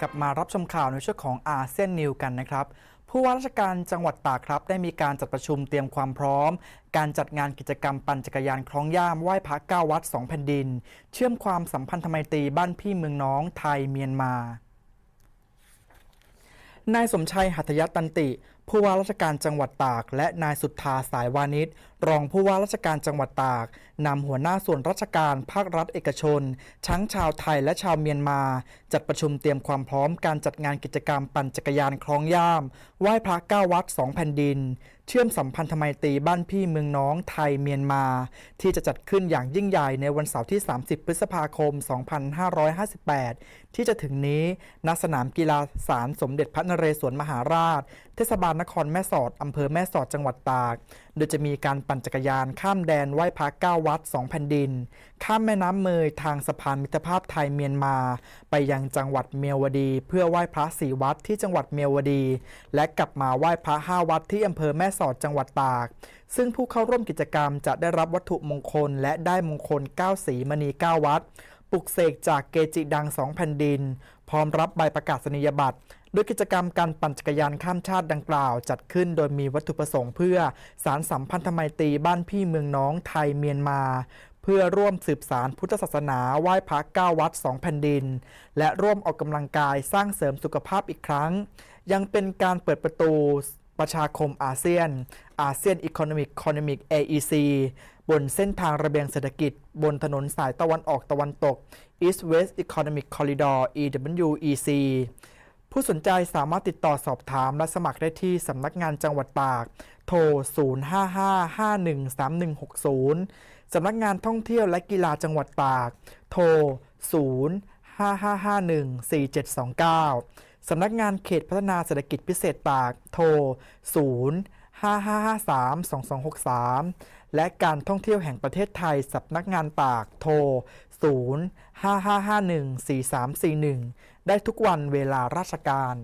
กลับมารับชมข่าวในช่วงของอาเซียนนิวกันนะครับ ผู้ว่าราชการจังหวัดตากครับ ได้มีการจัดประชุมเตรียมความพร้อม การจัดงานกิจกรรมปั่นจักรยานคล้องย่ามไหว้พระเก้าวัดสองแผ่นดิน เชื่อมความสัมพันธไมตรีบ้านพี่เมืองน้องไทยเมียนมานายสมชัยหัตถยตันติ ผู้ว่าราชการจังหวัดตาก และนายสุทธาสายวานิชรองผู้ว่าราชการจังหวัดตากนำหัวหน้าส่วนราชการภาครัฐเอกชน ทั้งชาวไทยและชาวเมียนมา จัดประชุมเตรียมความพร้อมการจัดงานกิจกรรมปั่นจักรยานคล้องย่าม ไหว้พระเก้าวัดสองแผ่นดิน เชื่อมสัมพันธไมตรีบ้านพี่เมืองน้องไทยเมียนมา ที่จะจัดขึ้นอย่างยิ่งใหญ่ในวันเสาร์ที่ 30 พฤษภาคม 2558 ที่จะถึงนี้ณสนามกีฬาสารสมเด็จพระนเรศวรมหาราช เทศบาลนครแม่สอดอำเภอแม่สอดจังหวัดตาก โดยจะมีการปั่นจักรยานข้ามแดนไหว้พระเก้าวัดสองแผ่นดิน ข้ามแม่น้ำเมยทางสะพานมิตรภาพไทยเมียนมา ไปยังจังหวัดเมียวดี เพื่อไหว้พระสี่วัดที่จังหวัดเมียวดี และกลับมาไหว้พระห้าวัดที่อำเภอแม่สอดจังหวัดตาก ซึ่งผู้เข้าร่วมกิจกรรมจะได้รับวัตถุมงคลและได้มงคล9สีมณี9วัด ปลุกเสกจากเกจิดังสองแผ่นดิน พร้อมรับใบประกาศนียบัตรโดยกิจกรรมการปั่นจักรยานข้ามชาติดังกล่าว จัดขึ้นโดยมีวัตถุประสงค์เพื่อสารสัมพันธไมตรีบ้านพี่เมืองน้องไทยเมียนมา เพื่อร่วมสืบสารพุทธศาสนาไหว้พระเก้าวัดสองแผ่นดิน และร่วมออกกำลังกายสร้างเสริมสุขภาพอีกครั้ง ยังเป็นการเปิดประตูประชาคมอาเซียนอาเซียนอี o n นมิกคอนมิก AEC บนเส้นทางระเบียงเศรษฐกิจ บนถนนสายตะวันออกตะวันตก East West Economic Corridor EWEC ผู้สนใจสามารถติดต่อสอบถามและสมัครได้ที่สำนักงานจังหวัดตาก โทร 055513160 สำนักงานท่องเที่ยวและกีฬาจังหวัดตาก โทร 055514729 สำนักงานเขตพัฒนาเศรษฐกิจพิเศษตาก โทร 0 55532263 และการท่องเที่ยวแห่งประเทศไทยสำนักงานตากโทร 055514341 ได้ทุกวันเวลาราชการ